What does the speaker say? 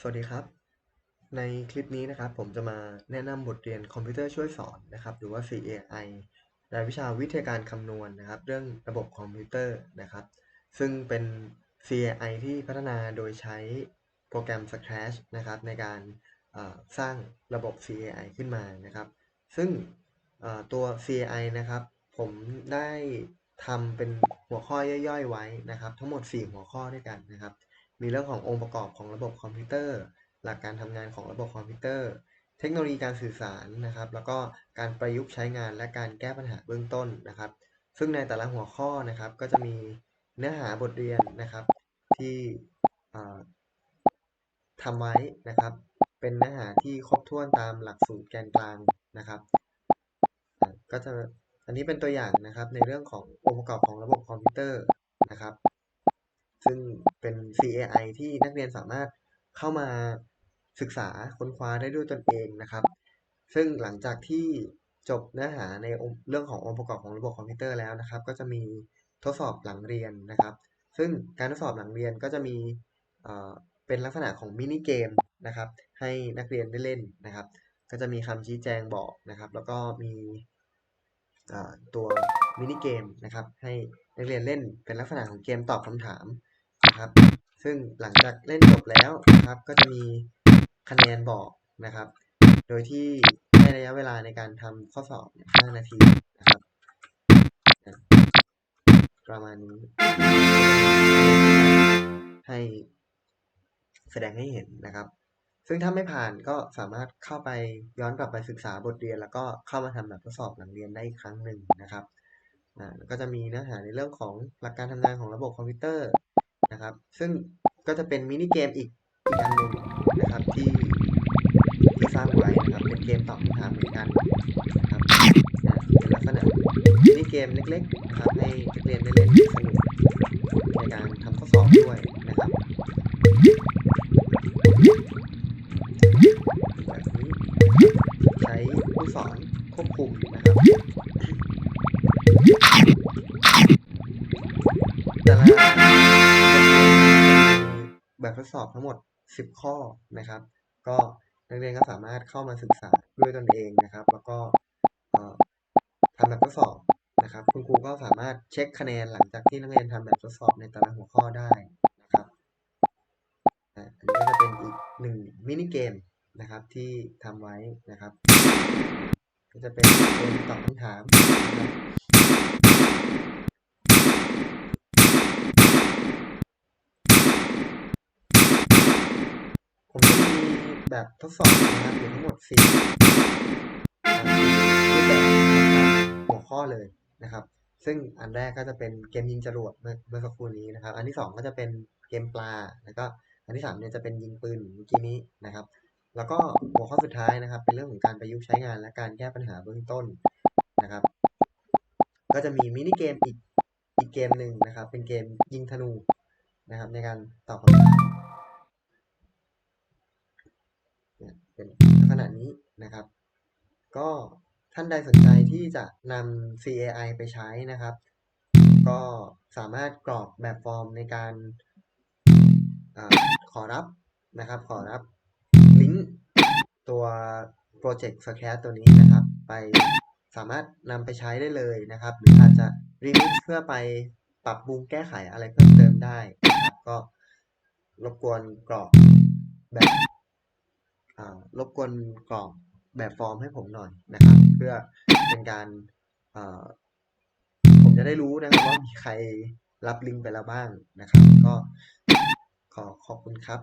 สวัสดีครับ ในคลิปนี้นะครับ ผมจะมาแนะนำบทเรียนคอมพิวเตอร์ช่วยสอนนะครับ หรือว่า CAI รายวิชาวิทยาการคำนวณนะครับ เรื่องระบบคอมพิวเตอร์นะครับ ซึ่งเป็น CAI ที่พัฒนาโดยใช้โปรแกรม Scratch นะครับ ในการสร้างระบบ CAI ขึ้นมานะครับ ซึ่งตัว CAI นะครับ ผมได้ทำเป็นหัวข้อย่อยๆ ไว้นะครับ ทั้งหมด 4 หัวข้อด้วยกันนะครับ มีเรื่องขององค์ประกอบของระบบคอมพิวเตอร์ หลักการทำงานของระบบคอมพิวเตอร์ เทคโนโลยีการสื่อสารนะครับ แล้วก็การประยุกต์ใช้งานและการแก้ปัญหาเบื้องต้นนะครับ ซึ่งในแต่ละหัวข้อนะครับ ก็จะมีเนื้อหาบทเรียนนะครับ ที่ทำไว้นะครับ เป็นเนื้อหาที่ครบถ้วนตามหลักสูตรแกนกลางนะครับก็จะอันนี้เป็นตัวอย่างนะครับในเรื่องขององค์ประกอบของระบบคอมพิวเตอร์นะครับ ซึ่งเป็น CAI ที่นักเรียนสามารถเข้ามาศึกษาค้นคว้าได้ด้วยตนเองนะครับ ซึ่งหลังจากที่จบเนื้อหาในเรื่องขององค์ประกอบของระบบคอมพิวเตอร์แล้วนะครับ ก็จะมีทดสอบหลังเรียนนะครับ ซึ่งการทดสอบหลังเรียนก็จะมีเป็นลักษณะของมินิเกมนะครับ ให้นักเรียนได้เล่นนะครับ ก็จะมีคำชี้แจงบอกนะครับ แล้วก็มีตัวมินิเกมนะครับ ให้นักเรียนเล่นเป็นลักษณะของเกมตอบคำถาม นะครับ ซึ่งหลังจากเล่นจบแล้วนะครับ ก็จะมีคะแนนบอกนะครับ โดยที่ให้ระยะเวลาในการทำข้อสอบ 5 นาทีนะครับ ประมาณนี้ ให้แสดงให้เห็นนะครับ ซึ่งถ้าไม่ผ่านก็สามารถเข้าไปย้อนกลับไปศึกษาบทเรียน แล้วก็เข้ามาทำแบบทดสอบหลังเรียนได้อีกครั้งหนึ่งนะครับอ่าก็จะมีเนื้อหาในเรื่องของหลักการทำงานของระบบคอมพิวเตอร์ นะครับ ซึ่งก็จะเป็นมินิเกมอีกอีกอันหนึ่งนะครับที่ที่สร้างไว้นะครับ เป็นเกมตอบคำถามเหมือนกันนะครับเป็นลักษณะมินิเกมเล็กๆนะครับให้นักเรียนได้เล่นสนุกในการทำข้อสอบด้วยนะครับแบบนี้ใช้ผู้สอนควบคุมนะครับแต่ละ แบบทดสอบทั้งหมด 10 ข้อนะครับ ก็นักเรียนก็สามารถเข้ามาศึกษาด้วยตนเองนะครับ แล้วก็ทำแบบทดสอบนะครับ คุณครูก็สามารถเช็คคะแนนหลังจากที่นักเรียนทำแบบทดสอบในแต่ละหัวข้อได้นะครับอันนี้ก็จะเป็นอีกหนึ่งมินิเกมนะครับที่ทำไว้นะครับ ก็จะเป็นเกมตอบคำถามนะครับผมจะมี แบบทดสอบนะครับอยู่ทั้งหมดสี่รูปแบบหัวข้อเลยนะครับ ซึ่งอันแรกก็จะเป็นเกมยิงจรวดเมื่อเมื่อสักครู่นี้นะครับ อันที่สองก็จะเป็นเกมปลา แล้วก็อันที่สามเนี่ยจะเป็นยิงปืนเมื่อกี้นี้นะครับ แล้วก็หัวข้อสุดท้ายนะครับ เป็นเรื่องของการประยุกต์ใช้งานและการแก้ปัญหาเบื้องต้นนะครับ ก็จะมีมินิเกมอีกอีกเกมหนึ่งนะครับ เป็นเกมยิงธนูนะครับในการตอบคำถาม เนี่ยเป็นลักษณะนี้นะครับ ก็ท่านใดสนใจที่จะนำ CAI ไปใช้นะครับ ก็สามารถกรอกแบบฟอร์มในการอขอรับนะครับ ขอรับลิงก์ตัวโปรเจกต์ Scratch ตัวนี้นะครับ ไปสามารถนำไปใช้ได้เลยนะครับ หรืออาจจะ remix เพื่อไปปรับปรุงแก้ไขอะไรเพิ่มเติมได้นะครับก็รบกวนกรอกแบบ รบกวนกรอกแบบฟอร์มให้ผมหน่อยนะครับ เพื่อเป็นการผมจะได้รู้นะครับว่ามีใครรับลิงก์ไปแล้วบ้างนะครับ ก็ขอขอบคุณครับ